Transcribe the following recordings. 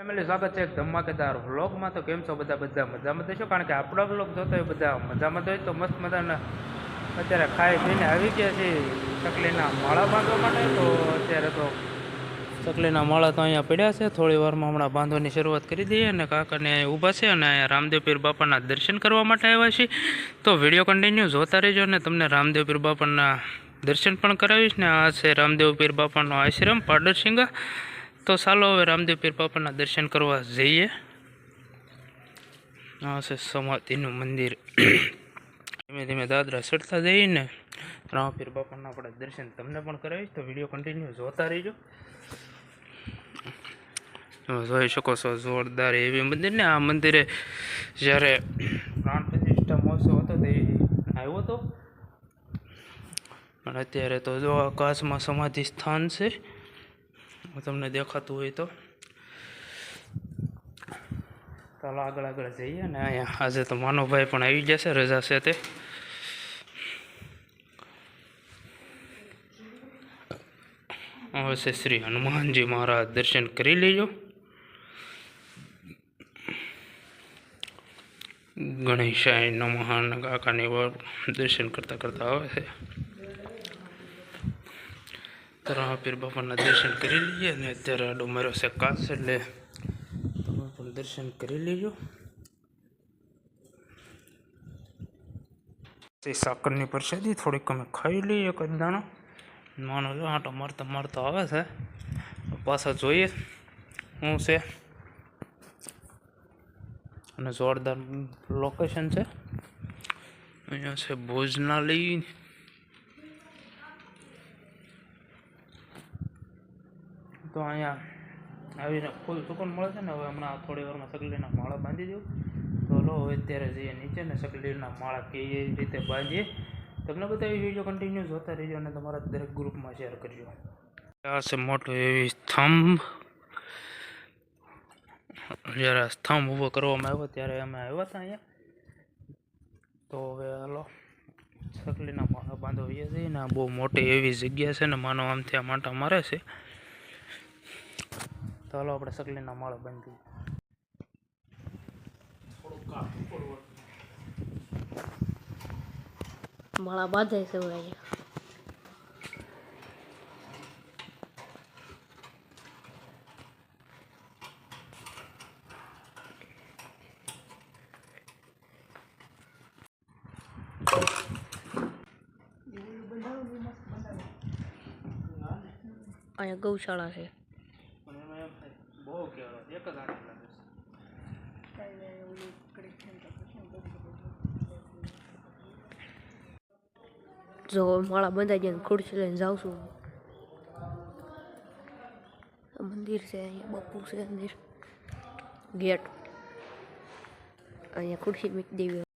Family સ્વાગત છે એક ધમાકેદાર વ્લોગમાં તો કેમ છો બધા? બધા મજામાં છો? કારણ કે આપણા વ્લોગ જોતો હોય બધા મજામાં તો તો મસ્ત મજાના અત્યારે ખાઈ પીને આવી ગયા છે ચકલીના માળા બાંધવા માટે. તો અત્યારે તો ચકલીના માળા તો અહીંયા પડ્યા છે. થોડી વારમાં હમણાં બાંધવાની શરૂઆત કરી દઈએ અને કાકાને ઊભા છે અને અહીંયા રામદેવ પીર બાપાના દર્શન કરવા માટે આવ્યા છે તો વીડિયો કન્ટિન્યુ જોતા રહેજો અને તમને રામદેવ પીર બાપાના દર્શન પણ કરાવીશ. ને આ છે રામદેવ પીર બાપાનો આશ્રમ પાડરસિંગા તો ચાલો હવે રામદેવ પીર બાપાના દર્શન કરવા જઈએ. આ છે સમાધિનું મંદિર. ધીમે ધીમે દાદરા ચડતા જઈને રામપીર બાપાના આપણે દર્શન તમને પણ કરાવીશ તો વીડિયો કન્ટિન્યુ જોતા રહીજો. તમે જોઈ શકો છો જોરદાર એવી મંદિર ને આ મંદિરે જ્યારે પ્રાણ પ્રતિષ્ઠા મહોત્સવ હતો તે આવ્યો હતો. અને અત્યારે તો જો આકાશમાં સમાધિ સ્થાન છે. તમને દેખાતું હોય તો. ચાલો આગળ આગળ જઈએ ને અહીંયા આજે તો માનવભાઈ પણ આવી જશે રજા છે તે. અવશ્ય શ્રી હનુમાનજી મહારાજ દર્શન કરી લેજો. ગણેશાય નમઃ કાકાની દર્શન કરતા કરતા આવે છે. તો રામપીર બાપાના દર્શન કરી લઈએ અને અત્યારે આડો મારો છે કાચ એટલે તમે પણ દર્શન કરી લેજો તે સાકરની પ્રસાદી થોડીક અમે ખાઈ લઈએ એક દાણો. માનો જો આટો મારતા મારતા આવે છે. પાછા જોઈએ શું છે. અને જોરદાર લોકેશન છે. અહીંયા છે ભોજનાલય. તો અહીંયા આવીને ફૂલ સુકૂન મળે છે ને, હવે હમણાં થોડી વારમાં સકલીના માળા બાંધી દઉં. તો લો, હવે અત્યારે જઈએ નીચે ને સકલીના માળા કેવી રીતે બાંધીએ. તમને બધા એ વીડિયો કન્ટિન્યુ જોતા રહેજો અને તમારા દરેક ગ્રુપમાં શેર કરજો. આ મોટો એવી સ્થંભ જ્યારે સ્થંભ ઊભો કરવામાં આવ્યો ત્યારે અમે આવ્યા હતા અહીંયા. તો હવે હાલો સકલીના માળા બાંધવા જઈએ ને, આ બહુ મોટી એવી જગ્યા છે ને, માનો આમથી આ માટા મારે છે. તો હાલો આપણે સકલીના માળો બાંધી માળા બાંધે છે હવે અહીંયા ગૌશાળા છે બહુ કહેવાય એક જ આનંદ લાગે છે જો માળા બંધાઈ જાય ખુરશી લઈને જાઉં છું. મંદિર છે અહીંયા, બપુ છે મંદિર. ગેટ. અહીંયા ખુરશી મૂકી દેવી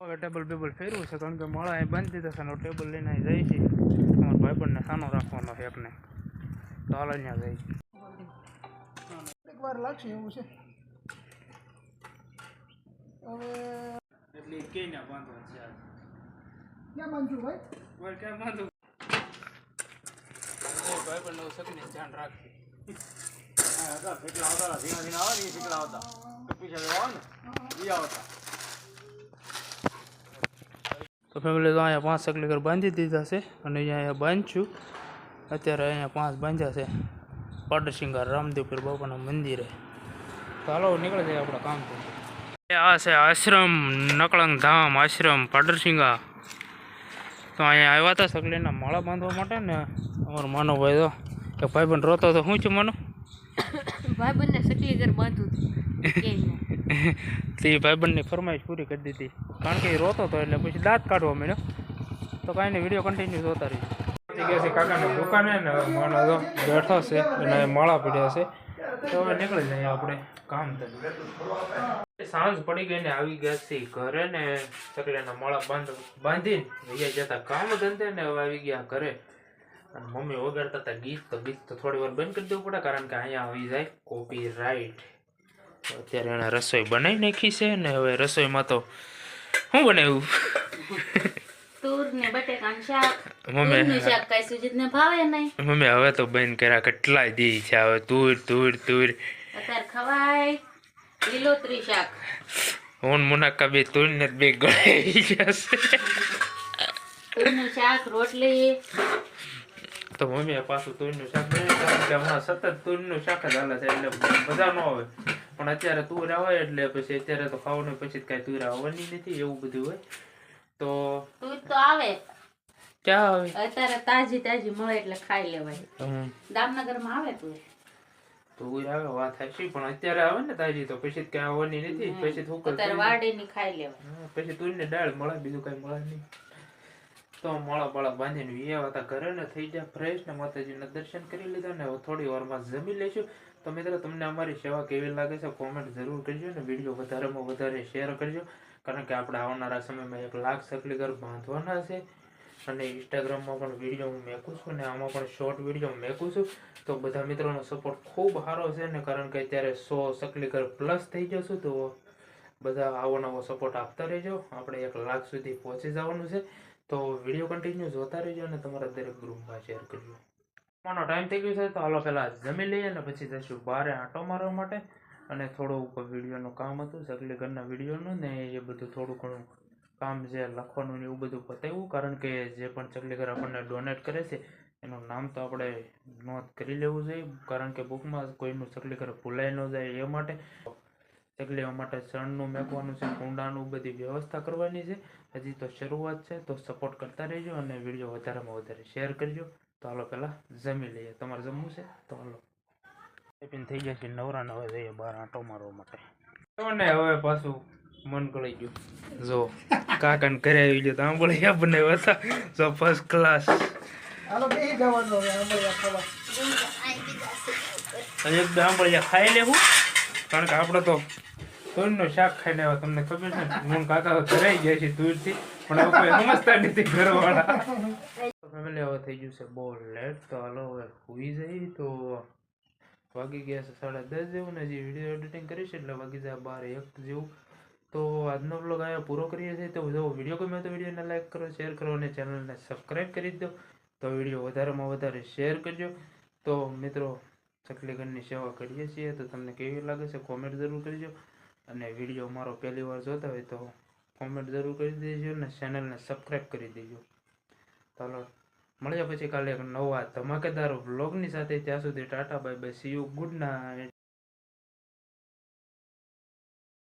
ટેબલ બેબલ ફેરવું છે કારણ કે માળા અહીં બંધ દીધા છે અને ટેબલ લઈને અહીં જાય છે. અમારા ભાઈબંધને સાનો રાખવાનો છે એકને તો હાલ અહીંયા જાય એક વાર લાગશે એવું છે. હવે એટલે કે ના બાંધવા છે આજ. ક્યાં બાંધશું ભાઈ? મારે ક્યાં બાંધવું ભાઈબંધ શકને ધ્યાન રાખજે. તો ફેમિલી તો અહીંયા પાંચ સકલી ઘર બાંધી દીધા છે અને અહીંયા બાંધશું અત્યારે અહીંયા પાંચ બાંધ્યા છે. પાટસિંગા રામદેવપીર બાપાના મંદિરે. તો હાલો નીકળી જાય આપણા કામ આ છે આશ્રમ નકળંગ ધામ આશ્રમ પાડરસિંગા. તો અહીંયા આવ્યા હતા સગલીના માળા બાંધવા માટે ને અમારો માનો ભાઈ તો એક ભાઈબંધ રોતો તો શું છે માનો? ભાઈ બંને સકલી ઘર બાંધવું તે ભાઈબંધની ફરમાઈશ પૂરી કરી દીધી. કારણ કે એ રોતો હતો એટલે પછી દાંત કાઢવા મળ્યો. તો કાંઈ નહીં વીડિયો કન્ટિન્યુ જોતા રહી કાકાની દુકાને ને, માણસ બેઠો છે અને માળા પીડ્યા છે. તો હવે નીકળી જઈએ આપણે કામ તો સાંજ પડી ગઈ ને આવી ગયા છે ઘરે ને, ચકલીના માળા બાંધ, બાંધીને અહીંયા જતા કામ ધંધે ને હવે આવી ગયા ઘરે. અને મમ્મી વગાડતા હતા ગીત, તો ગીત તો થોડી વાર બંધ કરી દેવું પડે, કારણ કે અહીંયા આવી જાય કોપી રાઈટ અત્યારે એણે રસોઈ બનાવી નાખી છે ને હવે રસોઈમાં તો શું બનાવ્યું તૂર ને મમ્મી તૂરનું શાક કઈ સુજીતને ભાવે નહીં. મમ્મી હવે તો બંધ કર્યા કેટલાય દી છે. હવે તુર તુર તુર. ખવાય લીલોતરી શાક. હું મુનાકા બે તુર ને બે ગળાઈ જશે. તૂરનું શાક રોટલી. તો મમ્મી પાછું તુરનું શાક હમણાં સતત તુરનું શાક જ હાલે છે એટલે મજા ન આવે પણ અત્યારે તુર આવે એટલે પછી અત્યારે તો ખાવાનું પછી કઈ તુર આવવાની નથી એવું બધું હોય. તો તૂર તો આવે. ક્યાં આવે? અત્યારે તાજી તાજી મળે એટલે ખાઈ લેવાય. દામનગરમાં આવે તુર? તુર આવે વાત હાચી પણ અત્યારે આવે ને તાજી તો પછી કાંઈ આવવાની નથી પછી ઉકળ અત્યારે. વાડીની ખાઈ લેવાય. પછી તુરની દાળ મળે બીજું કઈ મળે નહીં. તો મોળા બાળા બાંધીને વિયા હતા ઘરે ને થઈ જાય ફ્રેશ ને માતાજીના દર્શન કરી લીધા ને થોડી વારમાં જમી લઈશું. તો મિત્રો, તમને અમારી સેવા કેવી લાગે છે કોમેન્ટ જરૂર કરજો અને વીડિયો વધારેમાં વધારે શેર કરજો. કારણ કે આપણે આવનારા સમયમાં એક લાખ સકલીગર બાંધવાના છે. અને ઇન્સ્ટાગ્રામમાં પણ વીડિયો હું મેકું છું ને આમાં પણ શોર્ટ વીડિયો મેકું છું. તો બધા મિત્રોનો સપોર્ટ ખૂબ સારો છે ને કારણ કે અત્યારે સો સકલીગર પ્લસ થઈ જશું તો બધા આવો નવો સપોર્ટ આપતા રહેજો. આપણે એક લાખ સુધી પહોંચી જવાનું છે. તો વીડિયો કન્ટિન્યુ જોતા રહેજો અને તમારા દરેક ગ્રુપમાં શેર કરજો. માનો ટાઈમ થઈ ગયો છે, તો હાલો પહેલાં જમી લઈએ ને પછી જઈશું બારે આંટો મારવા માટે. અને થોડુંક વિડીયોનું કામ હતું સકલી ઘરના વિડીયોનું ને એ બધું થોડું ઘણું કામ છે લખવાનું ને એવું બધું પતાવ્યું. કારણ કે જે પણ ચકલી ઘર આપણને ડોનેટ કરે છે, એનું નામ તો આપણે નોંધ કરી લેવું જોઈએ. કારણ કે બુકમાં કોઈનું ચકલી ઘર ભૂલાઈ ન જાય એ માટે ચકલીઓ માટે ચણનું મેકવાનું છે, કુંડાનું બધી વ્યવસ્થા કરવાની છે. હજી તો શરૂઆત છે, તો સપોર્ટ કરતા રહેજો અને વીડિયો વધારેમાં વધારે શેર કરજો. તો હાલો પહેલાં જમી લઈએ તમારે જમવું છે તો હાલો ટિફિન થઈ જશે નવરા નવે જઈએ બહાર આંટો મારવા માટે ને હવે પાછું મન ગળી ગયું જો કાકાને ઘરે આવી ગયો તો આંબળિયા આપણને હતા જો ફર્સ્ટ ક્લાસ હાલો બેસી જવાનું હવે આંબળિયા ખાવા એક આંબળિયા ખાઈ લેવું કારણ કે આપણે તો શાક ખાઈને આવ્યા તમને ખબર છે હું કાકા ઘરે ગયા છે દૂરથી પણ હવે કોઈ સમજતા નથી ઘરવાળા ફેમિલી હવે થઈ ગયું છે બહુ લેટ તો હાલો હવે હોઈ જઈ તો વાગી ગયા છે સાડા દસ જેવું ને હજી વીડિયો એડિટિંગ કરીશ એટલે વાગી જાય બાર એક જેવું તો આજનો બ્લોગ અહીંયા પૂરો કરીએ છીએ તો જો વીડિયો ગમે તો વિડીયોને લાઈક કરો શેર કરો અને ચેનલને સબસ્ક્રાઈબ કરી દો તો વીડિયો વધારેમાં વધારે શેર કરજો તો મિત્રો ચકલીગઢની સેવા કરીએ છીએ તો તમને કેવી લાગે છે કોમેન્ટ જરૂર કરજો અને વીડિયો મારો પહેલી વાર જોતા હોય તો કોમેન્ટ જરૂર કરી દેજો અને ચેનલને સબસ્ક્રાઈબ કરી દેજો ચાલો મળ્યા પછી કાલે એક નવા ધમાકેદાર વ્લોગની સાથે ત્યાં સુધી tata, bye bye see you good night